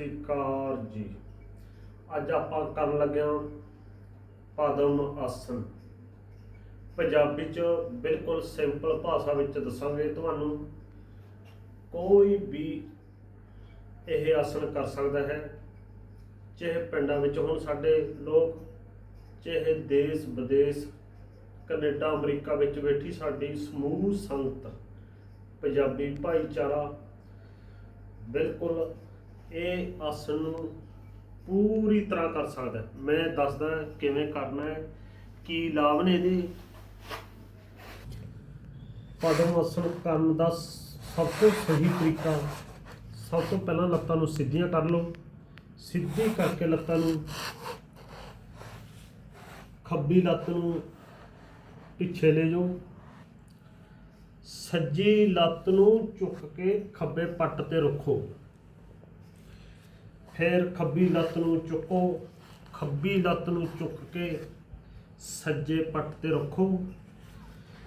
ਸ੍ਰੀ ਅਕਾਲ ਜੀ। ਅੱਜ ਆਪਾਂ ਕਰਨ ਲੱਗਿਆ ਪਦਮ ਆਸਨ। ਪੰਜਾਬੀ ਚ ਬਿਲਕੁਲ ਸਿੰਪਲ ਭਾਸ਼ਾ ਵਿੱਚ ਦੱਸਾਂਗੇ। ਤੁਹਾਨੂੰ ਕੋਈ ਵੀ ਇਹ ਆਸਨ ਕਰ ਸਕਦਾ ਹੈ। ਚਾਹੇ ਪਿੰਡਾਂ ਵਿੱਚ ਹੋਣ ਸਾਡੇ ਲੋਕ, ਚਾਹੇ ਦੇਸ਼ ਵਿਦੇਸ਼, ਕੈਨੇਡਾ, ਅਮਰੀਕਾ ਵਿੱਚ ਬੈਠੀ ਸਾਡੀ ਸਮੂਹ ਸੰਗਤ, ਪੰਜਾਬੀ ਭਾਈਚਾਰਾ ਬਿਲਕੁਲ ਇਹ ਆਸਣ ਨੂੰ ਪੂਰੀ ਤਰ੍ਹਾਂ ਕਰ ਸਕਦਾ ਮੈਂ ਦੱਸਦਾ ਕਿਵੇਂ ਕਰਨਾ ਹੈ, ਕੀ ਲਾਭ ਨੇ ਇਹਦੇ। ਪਦਮ ਆਸਣ ਕਰਨ ਦਾ ਸਭ ਤੋਂ ਸਹੀ ਤਰੀਕਾ, ਸਭ ਤੋਂ ਪਹਿਲਾਂ ਲੱਤਾਂ ਨੂੰ ਸਿੱਧੀਆਂ ਕਰ ਲਓ। ਸਿੱਧੀ ਕਰਕੇ ਲੱਤਾਂ ਨੂੰ ਖੱਬੀ ਲੱਤ ਨੂੰ ਪਿੱਛੇ ਲੈ ਜਾਓ। ਸੱਜੀ ਲੱਤ ਨੂੰ ਚੁੱਕ ਕੇ ਖੱਬੇ ਪੱਟ ਤੇ ਰੱਖੋ। ਫਿਰ ਖੱਬੀ ਲੱਤ ਨੂੰ ਚੁੱਕੋ, ਖੱਬੀ ਲੱਤ ਨੂੰ ਚੁੱਕ ਕੇ ਸੱਜੇ ਪੱਟ ਤੇ ਰੱਖੋ।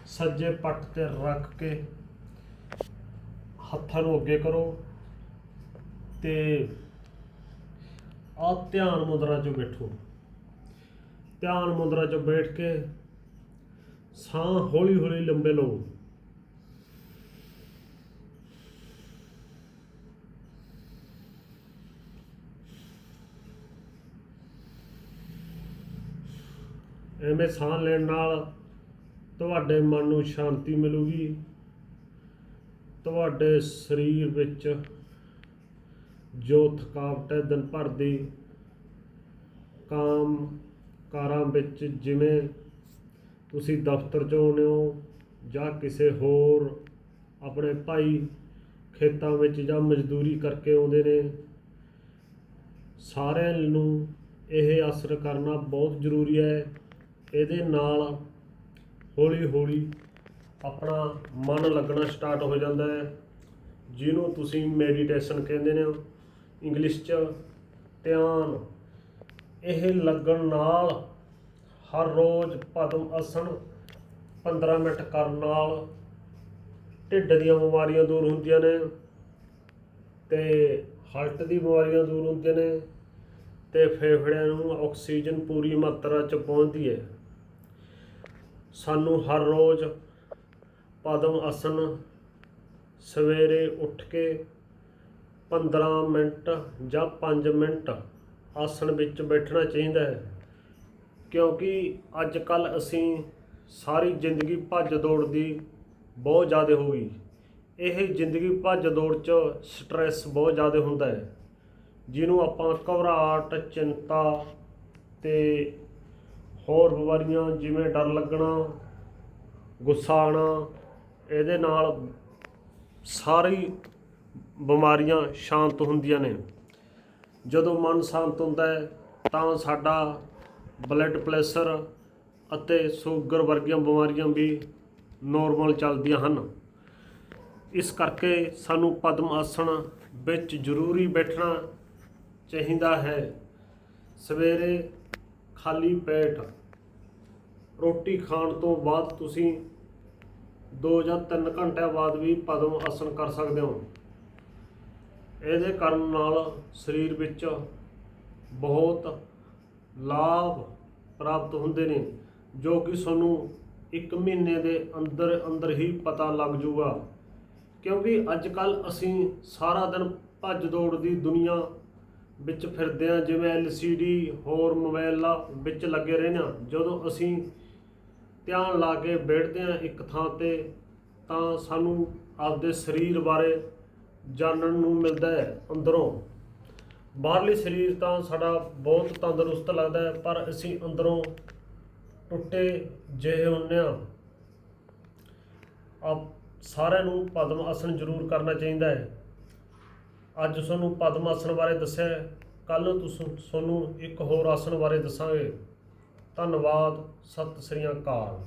ਸੱਜੇ ਪੱਟ ਤੇ ਰੱਖ ਕੇ ਹੱਥਾਂ ਨੂੰ ਅੱਗੇ ਕਰੋ ਤੇ ਆ ਧਿਆਨ ਮੁਦਰਾ 'ਚ ਬੈਠੋ। ਧਿਆਨ ਮੁਦਰਾ 'ਚ ਬੈਠ ਕੇ ਸਾਹ ਹੌਲੀ ਹੌਲੀ ਲੰਬੇ ਲਓ। ਐਵੇਂ ਸਾਹ ਲੈਣ ਨਾਲ ਤੁਹਾਡੇ ਮਨ ਨੂੰ ਸ਼ਾਂਤੀ ਮਿਲੂਗੀ। ਤੁਹਾਡੇ ਸਰੀਰ ਵਿੱਚ ਜੋ ਥਕਾਵਟ ਹੈ, ਦਿਨ ਭਰ ਦੀ, ਕਾਮ ਕਾਰਾਂ ਵਿੱਚ ਜਿਵੇਂ ਤੁਸੀਂ ਦਫ਼ਤਰ 'ਚ ਆਉਂਦੇ ਹੋ ਜਾਂ ਕਿਸੇ ਹੋਰ ਆਪਣੇ ਭਾਈ ਖੇਤਾਂ ਵਿੱਚ ਜਾਂ ਮਜ਼ਦੂਰੀ ਕਰਕੇ ਆਉਂਦੇ ਨੇ, ਸਾਰਿਆਂ ਨੂੰ ਇਹ ਅਸਰ ਕਰਨਾ ਬਹੁਤ ਜ਼ਰੂਰੀ ਹੈ। ਇਹਦੇ ਨਾਲ ਹੌਲੀ ਹੌਲੀ ਆਪਣਾ ਮਨ ਲੱਗਣਾ ਸਟਾਰਟ ਹੋ ਜਾਂਦਾ ਹੈ, ਜਿਹਨੂੰ ਤੁਸੀਂ ਮੈਡੀਟੇਸ਼ਨ ਕਹਿੰਦੇ ਨੇ ਇੰਗਲਿਸ਼ 'ਚ ਧਿਆਨ। ਇਹ ਲੱਗਣ ਨਾਲ ਹਰ ਰੋਜ਼ ਪਦਮ ਆਸਣ 15 ਮਿੰਟ ਕਰਨ ਨਾਲ ਢਿੱਡ ਦੀਆਂ ਬਿਮਾਰੀਆਂ ਦੂਰ ਹੁੰਦੀਆਂ ਨੇ ਤੇ ਹਾਰਟ ਦੀ ਬਿਮਾਰੀਆਂ ਦੂਰ ਹੁੰਦੀਆਂ ਨੇ ਤੇ ਫੇਫੜਿਆਂ ਨੂੰ ਆਕਸੀਜਨ ਪੂਰੀ ਮਾਤਰਾ 'ਚ ਪਹੁੰਚਦੀ ਹੈ। ਸਾਨੂੰ ਹਰ ਰੋਜ਼ ਪਦਮ ਆਸਨ ਸਵੇਰੇ ਉੱਠ ਕੇ 15 ਮਿੰਟ ਜਾਂ 5 ਮਿੰਟ ਆਸਣ ਵਿੱਚ ਬੈਠਣਾ ਚਾਹੀਦਾ ਹੈ। ਕਿਉਂਕਿ ਅੱਜ ਕੱਲ ਅਸੀਂ ਸਾਰੀ ਜ਼ਿੰਦਗੀ ਭੱਜ ਦੌੜ ਦੀ ਬਹੁਤ ਜ਼ਿਆਦਾ ਹੋ ਗਈ। ਇਹ ਜ਼ਿੰਦਗੀ ਭੱਜ ਦੌੜ 'ਚ ਸਟ੍ਰੈਸ ਬਹੁਤ ਜ਼ਿਆਦਾ ਹੁੰਦਾ ਹੈ, ਜਿਹਨੂੰ ਆਪਾਂ ਘਬਰਾਹਟ, ਚਿੰਤਾ ਤੇ ਹੋਰ ਬਿਮਾਰੀਆਂ ਜਿਵੇਂ ਡਰ ਲੱਗਣਾ, ਗੁੱਸਾ ਆਉਣਾ, ਇਹਦੇ ਨਾਲ ਸਾਰੀ ਬਿਮਾਰੀਆਂ ਸ਼ਾਂਤ ਹੁੰਦੀਆਂ ਨੇ। ਜਦੋਂ ਮਨ ਸ਼ਾਂਤ ਹੁੰਦਾ ਹੈ, ਤਾਂ ਸਾਡਾ ਬਲੱਡ ਪ੍ਰੈਸ਼ਰ ਅਤੇ ਸ਼ੂਗਰ ਵਰਗੀਆਂ ਬਿਮਾਰੀਆਂ ਵੀ ਨੋਰਮਲ ਚੱਲਦੀਆਂ ਹਨ। ਇਸ ਕਰਕੇ ਸਾਨੂੰ ਪਦਮ ਆਸਣ ਵਿੱਚ ਜ਼ਰੂਰੀ ਬੈਠਣਾ ਚਾਹੀਦਾ ਹੈ। ਸਵੇਰੇ ਖਾਲੀ ਪੇਟ ਰੋਟੀ ਖਾਣ ਤੋਂ ਬਾਅਦ ਤੁਸੀਂ 2 ਜਾਂ 3 ਘੰਟਿਆਂ ਬਾਅਦ ਵੀ ਪਦਮ ਆਸਣ ਕਰ ਸਕਦੇ ਹੋ। ਇਹਦੇ ਕਰਨ ਨਾਲ ਸਰੀਰ ਵਿੱਚ ਬਹੁਤ ਲਾਭ ਪ੍ਰਾਪਤ ਹੁੰਦੇ ਨੇ, ਜੋ ਕਿ ਸਾਨੂੰ ਇੱਕ ਮਹੀਨੇ ਦੇ ਅੰਦਰ ਅੰਦਰ ਹੀ ਪਤਾ ਲੱਗ ਜੂਗਾ। ਕਿਉਂਕਿ ਅੱਜ ਕੱਲ ਅਸੀਂ ਸਾਰਾ ਦਿਨ ਭੱਜ ਦੌੜ ਦੀ ਦੁਨੀਆ ਵਿੱਚ ਫਿਰਦੇ ਆ ਜਿਵੇਂ LCD ਹੋਰ ਮੋਬਾਈਲਾਂ ਵਿੱਚ ਲੱਗੇ ਰਹਿੰਦੇ ਹਾਂ। ਜਦੋਂ ਅਸੀਂ ਧਿਆਨ ਲਾ ਕੇ ਬੈਠਦੇ ਆ ਇੱਕ ਥਾਂ ਤੇ, ਤਾਂ ਸਾਨੂੰ ਆਪਦੇ ਸਰੀਰ ਬਾਰੇ ਜਾਣਨ ਨੂੰ ਮਿਲਦਾ ਹੈ ਅੰਦਰੋਂ। ਬਾਹਰਲੀ ਸਰੀਰ ਤਾਂ ਸਾਡਾ ਬਹੁਤ ਤੰਦਰੁਸਤ ਲੱਗਦਾ ਹੈ, ਪਰ ਅਸੀਂ ਅੰਦਰੋਂ ਟੁੱਟੇ ਜਿਹੇ ਹੁੰਨੇ ਆ ਆਪ ਸਾਰਿਆਂ ਨੂੰ ਪਦਮ ਆਸਣ ਜ਼ਰੂਰ ਕਰਨਾ ਚਾਹੀਦਾ ਹੈ। ਅੱਜ ਤੁਹਾਨੂੰ ਪਦਮ ਆਸਣ ਬਾਰੇ ਦੱਸਿਆ ਕੱਲ ਨੂੰ ਤੁਸੀਂ, ਤੁਹਾਨੂੰ ਇੱਕ ਹੋਰ ਆਸਣ ਬਾਰੇ ਦੱਸਾਂਗੇ। ਧੰਨਵਾਦ, ਸਤਿ ਸ੍ਰੀ ਅਕਾਲ।